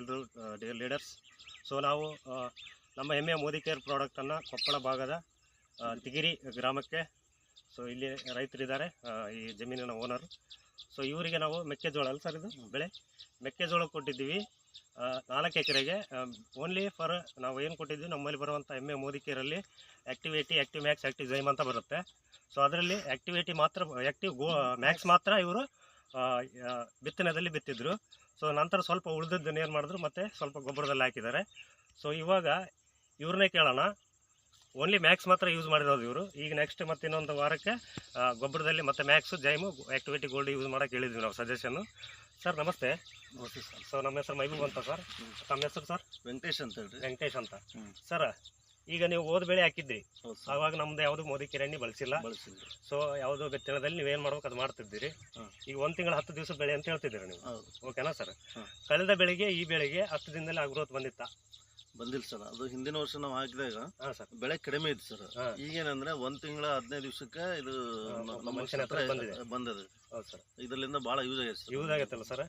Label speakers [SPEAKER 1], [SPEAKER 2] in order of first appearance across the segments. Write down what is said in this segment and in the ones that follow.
[SPEAKER 1] ಎಲ್ಲರೂ dear leaders so ನಾವು ನಮ್ಮ ಹೆಮ್ಮೆಯ ಮೋದಿ ಕೇರ್ ಪ್ರಾಡಕ್ಟನ್ನು ಕೊಪ್ಪಳ ಭಾಗದ ತಿಗಿರಿ ಗ್ರಾಮಕ್ಕೆ ಸೊ ಇಲ್ಲಿ ರೈತರಿದ್ದಾರೆ ಈ ಜಮೀನಿನ ಓನರ್ ಸೊ ಇವರಿಗೆ ನಾವು ಮೆಕ್ಕೆಜೋಳ ಅಲ್ಲ ಸರ್ ಇದು? ಬೆಳೆ? ಮೆಕ್ಕೆಜೋಳ ಕೊಟ್ಟಿದ್ದೀವಿ. ನಾಲ್ಕು ಎಕರೆಗೆ ಓನ್ಲಿ ಫಾರ್ ನಾವು ಏನು ಕೊಟ್ಟಿದ್ವಿ ನಮ್ಮಲ್ಲಿ ಬರುವಂಥ ಎಮ್ಮೆ ಮೋದಿ ಕೇರಲ್ಲಿ ಆ್ಯಕ್ಟಿವೇಟಿ ಆ್ಯಕ್ಟಿವ್ ಮ್ಯಾಕ್ಸ್ ಆ್ಯಕ್ಟಿವ್ ಜೈಮ್ ಅಂತ ಬರುತ್ತೆ. ಸೊ ಅದರಲ್ಲಿ ಆ್ಯಕ್ಟಿವೇಟಿ ಮಾತ್ರ ಆ್ಯಕ್ಟಿವ್ ಗೋ ಮ್ಯಾಕ್ಸ್ ಮಾತ್ರ ಇವರು ಬಿತ್ತನೆದಲ್ಲಿ ಬಿತ್ತಿದ್ರು. ಸೊ ನಂತರ ಸ್ವಲ್ಪ ಉಳಿದದ್ದನ್ನು ಏನು ಮಾಡಿದ್ರು ಮತ್ತೆ ಸ್ವಲ್ಪ ಗೊಬ್ಬರದಲ್ಲಿ ಹಾಕಿದ್ದಾರೆ. ಸೊ ಇವಾಗ ಇವ್ರನ್ನೇ ಕೇಳೋಣ. ಓನ್ಲಿ ಮ್ಯಾಕ್ಸ್ ಮಾತ್ರ ಯೂಸ್ ಮಾಡಿರೋದು ಇವರು. ಈಗ ನೆಕ್ಸ್ಟ್ ಮತ್ತೆ ಇನ್ನೊಂದು ವಾರಕ್ಕೆ ಗೊಬ್ಬರದಲ್ಲಿ ಮತ್ತೆ max zyme activity gold use ಮಾಡೋಕೆ ಹೇಳಿದ್ವಿ ನಾವು ಸಜೆಷನ್ನು ಸರ್ ನಮಸ್ತೆ.
[SPEAKER 2] ನಮಸ್ತೆ ಸರ್
[SPEAKER 1] ಸೊ ನಮ್ಮ ಹೆಸರು ಮೈಬೂಬ್ ಅಂತ ಸರ್ ತಮ್ಮ ಹೆಸರು ಸರ್
[SPEAKER 2] ವೆಂಕಟೇಶ್ ಅಂತ ಹೇಳಿ
[SPEAKER 1] ವೆಂಕಟೇಶ್ ಅಂತ. ಸರ್ ಈಗ ನೀವು ಹೋದ ಬೆಳೆ ಹಾಕಿದ್ರಿ. ಅವಾಗ ನಮ್ದು ಯಾವ್ದು ಮೋದಿ ಕಿರಣಿ ಬಳಸಿಲ್ಲ. ಸೊ ಯಾವ್ದು ಬೆತ್ತಳದಲ್ಲಿ ನೀವೇನ್ ಮಾಡ್ಬೇಕು ಅದು ಮಾಡ್ತಿದ್ದೀರಿ. ಈಗ ಒಂದ್ ತಿಂಗಳ ಹತ್ತು ದಿವಸ ಬೆಳೆ ಅಂತ ಹೇಳ್ತಿದ್ದೀರಿ ನೀವು? ಓಕೆನಾ ಸರ್? ಕಳೆದ ಬೆಳಿಗ್ಗೆ ಈ ಬೆಳೆಗೆ ಹತ್ತು ದಿನದಲ್ಲಿ ಅಗ್ರೋತ್ ಗ್ರೋತ್ ಬಂದಿತ್ತಾ?
[SPEAKER 2] ಬಂದಿಲ್ಲ ಸರ್. ಅದು ಹಿಂದಿನ ವರ್ಷ ನಾವು ಹಾಕಿದಾಗ
[SPEAKER 1] ಹಾಂ ಸರ್.
[SPEAKER 2] ಬೆಳೆ ಕಡಿಮೆ ಇತ್ತು ಸರ್. ಈಗೇನಂದ್ರೆ ಒಂದ್ ತಿಂಗಳ ಹದಿನೈದು ದಿವಸಕ್ಕೆ ಇದು
[SPEAKER 1] ಬಂದಿದೆ.
[SPEAKER 2] ಇದರಿಂದ ಬಹಳ ಯೂಸ್ ಆಗುತ್ತೆ
[SPEAKER 1] ಯೂಸ್ ಆಗತ್ತಲ್ಲ ಸರ್.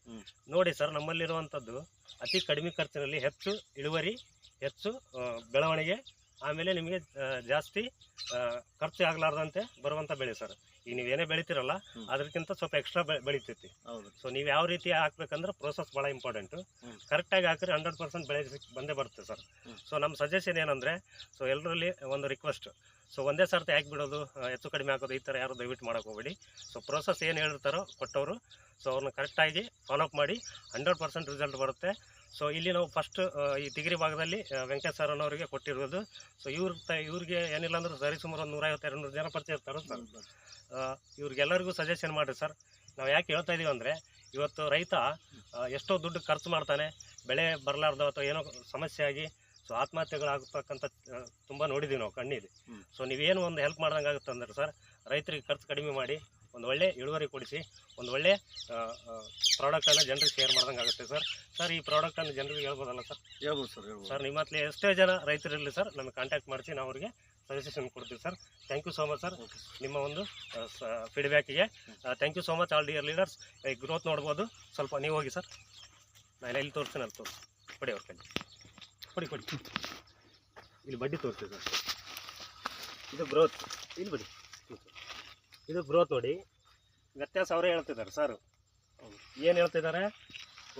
[SPEAKER 1] ನೋಡಿ ಸರ್ ನಮ್ಮಲ್ಲಿರುವಂತದ್ದು ಅತಿ ಕಡಿಮೆ ಖರ್ಚಿನಲ್ಲಿ ಹೆಚ್ಚು ಇಳುವರಿ ಹೆಚ್ಚು ಬೆಳವಣಿಗೆ ಆಮೇಲೆ ನಿಮಗೆ ಜಾಸ್ತಿ ಖರ್ಚು ಆಗ್ಲಾರ್ದಂತೆ ಬರುವಂಥ ಬೆಳೆ ಸರ್. ಈಗ ನೀವೇನೇ ಬೆಳಿತೀರಲ್ಲ
[SPEAKER 2] ಬೆಳಿತಿರಲ್ಲ
[SPEAKER 1] ಅದಕ್ಕಿಂತ ಸ್ವಲ್ಪ ಎಕ್ಸ್ಟ್ರಾ ಬೆಳಿತೈತಿ. ಸೊ ನೀವು ಯಾವ ರೀತಿ ಹಾಕ್ಬೇಕಂದ್ರೆ ಪ್ರೋಸೆಸ್ ಭಾಳ ಇಂಪಾರ್ಟೆಂಟು. ಕರೆಕ್ಟಾಗಿ ಹಾಕಿದ್ರೆ ಹಂಡ್ರೆಡ್ ಪರ್ಸೆಂಟ್ ಬೆಳೆ ಬಂದೇ ಬರುತ್ತೆ ಸರ್. ಸೊ ನಮ್ಮ ಸಜೆಷನ್ ಏನಂದರೆ ಸೊ ಎಲ್ಲರಲ್ಲಿ ಒಂದು ರಿಕ್ವೆಸ್ಟ್ ಸೊ ಒಂದೇ ಸರ್ತಿ ಹಾಕಿ ಬಿಡೋದು ಹೆಚ್ಚು ಕಡಿಮೆ ಹಾಕೋದು ಈ ಥರ ಯಾರು ದಯವಿಟ್ಟು ಮಾಡೋಕೆ ಹೋಗಬೇಡಿ. ಸೊ ಪ್ರೋಸೆಸ್ ಏನು ಹೇಳಿರ್ತಾರೋ ಕೊಟ್ಟವರು ಸೊ ಅವ್ರನ್ನ ಕರೆಕ್ಟಾಗಿ ಫಾಲೋಅಪ್ ಮಾಡಿ ಹಂಡ್ರೆಡ್ ಪರ್ಸೆಂಟ್ ರಿಸಲ್ಟ್ ಬರುತ್ತೆ. ಸೊ ಇಲ್ಲಿ ನಾವು ಫಸ್ಟ್ ಈ ಡಿಗ್ರಿ ಭಾಗದಲ್ಲಿ ವೆಂಕಟ ವೆಂಕಟೇಶ್ ಸರ್ ಅನ್ನೋರಿಗೆ ಕೊಟ್ಟಿರೋದು. ಸೊ ಇವ್ರ ತ ಇವ್ರಿಗೆ ಏನಿಲ್ಲ ಅಂದ್ರೆ ಸರಿ ಸುಮಾರು ಒಂದು ನೂರೈವತ್ತು ಎರಡು ನೂರು ಜನ ಪರಿಚಯ ಇರ್ತಾರೆ ಸರ್ ಇವ್ರಿಗೆಲ್ಲರಿಗೂ ಸಜೆಷನ್ ಮಾಡಿರಿ ಸರ್ ನಾವು ಯಾಕೆ ಹೇಳ್ತಾ ಇದ್ದೀವಿ ಅಂದರೆ ಇವತ್ತು ರೈತ ಎಷ್ಟೋ ದುಡ್ಡು ಖರ್ಚು ಮಾಡ್ತಾನೆ ಬೆಳೆ ಬರಲಾರ್ದು ಅಥವಾ ಏನೋ ಸಮಸ್ಯೆ ಆಗಿ ಸೊ ಆತ್ಮಹತ್ಯೆಗಳಾಗತಕ್ಕಂಥ ತುಂಬ ನೋಡಿದ್ದೀವಿ ನಾವು
[SPEAKER 2] ಕಣ್ಣೀರಿ.
[SPEAKER 1] ಸೊ ನೀವೇನು ಒಂದು ಹೆಲ್ಪ್ ಮಾಡ್ದಂಗೆ ಆಗುತ್ತೆ ಅಂದ್ರೆ ಸರ್ ರೈತರಿಗೆ ಖರ್ಚು ಕಡಿಮೆ ಮಾಡಿ ಒಂದು ಒಳ್ಳೆ ಇಳುವರಿ ಕೊಡಿಸಿ ಒಂದು ಒಳ್ಳೆ ಪ್ರಾಡಕ್ಟನ್ನು ಜನರಿಗೆ ಶೇರ್ ಮಾಡ್ದಂಗೆ ಆಗುತ್ತೆ ಸರ್ ಸರ್ ಈ ಪ್ರಾಡಕ್ಟನ್ನು ಜನರಿಗೆ ಹೇಳ್ಬೋದಲ್ಲ ಸರ್
[SPEAKER 2] ಹೇಳ್ಬೋದು ಸರ್ ಹೇಳ್ಬೋದು.
[SPEAKER 1] ಸರ್ ನಿಮ್ಮ ಹತ್ರ ಎಷ್ಟೇ ಜನ ರೈತರಿರಲಿ ಸರ್ ನಮಗೆ ಕಾಂಟ್ಯಾಕ್ಟ್ ಮಾಡಿಸಿ ನಾವು ಅವರಿಗೆ ಸಜೆಷನ್ ಕೊಡ್ತೀವಿ sir thank you so much sir ನಿಮ್ಮ ಒಂದು ಫೀಡ್ಬ್ಯಾಕಿಗೆ thank you so much all dear leaders ಈ ಗ್ರೋತ್ ನೋಡ್ಬೋದು. ಸ್ವಲ್ಪ ನೀವು ಹೋಗಿ ಸರ್ ನಾನು ಎಲ್ಲಿ ತೋರಿಸ್ತೀನಿ ಅಲ್ಲಿ ತೋರಿಸಿ ಕೊಡಿ ಅವ್ರ ಕೈಲಿ. ಕೊಡಿ ಕೊಡಿ ಇಲ್ಲಿ ಬಡ್ಡಿ ತೋರಿಸ್ತೀವಿ ಸರ್ ಇದು ಗ್ರೋತ್ ಇಲ್ಲಿ ಬಿಡಿ ಇದು ಗ್ರೋತ್ ನೋಡಿ. ವ್ಯತ್ಯಾಸ ಅವರೇ ಹೇಳ್ತಿದ್ದಾರೆ, ಸರ್. ಏನು ಹೇಳ್ತಿದ್ದಾರೆ?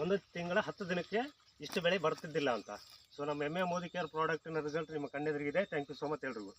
[SPEAKER 1] ಒಂದು ತಿಂಗಳ ಹತ್ತು ದಿನಕ್ಕೆ ಇಷ್ಟು ಬೆಳೆ ಬರ್ತಿದ್ದಿಲ್ಲ ಅಂತ. ಸೊ ನಮ್ಮ ಎಂ ಎ ಮೋದಿ ಕೇರ್ ಪ್ರಾಡಕ್ಟಿನ ರಿಸಲ್ಟ್ ನಿಮ್ಮ ಕಣ್ಣೆದುರಿಗಿದೆ. ಥ್ಯಾಂಕ್ ಯು ಸೋ ಮಚ್ ಎಲ್ರಿಗೂ.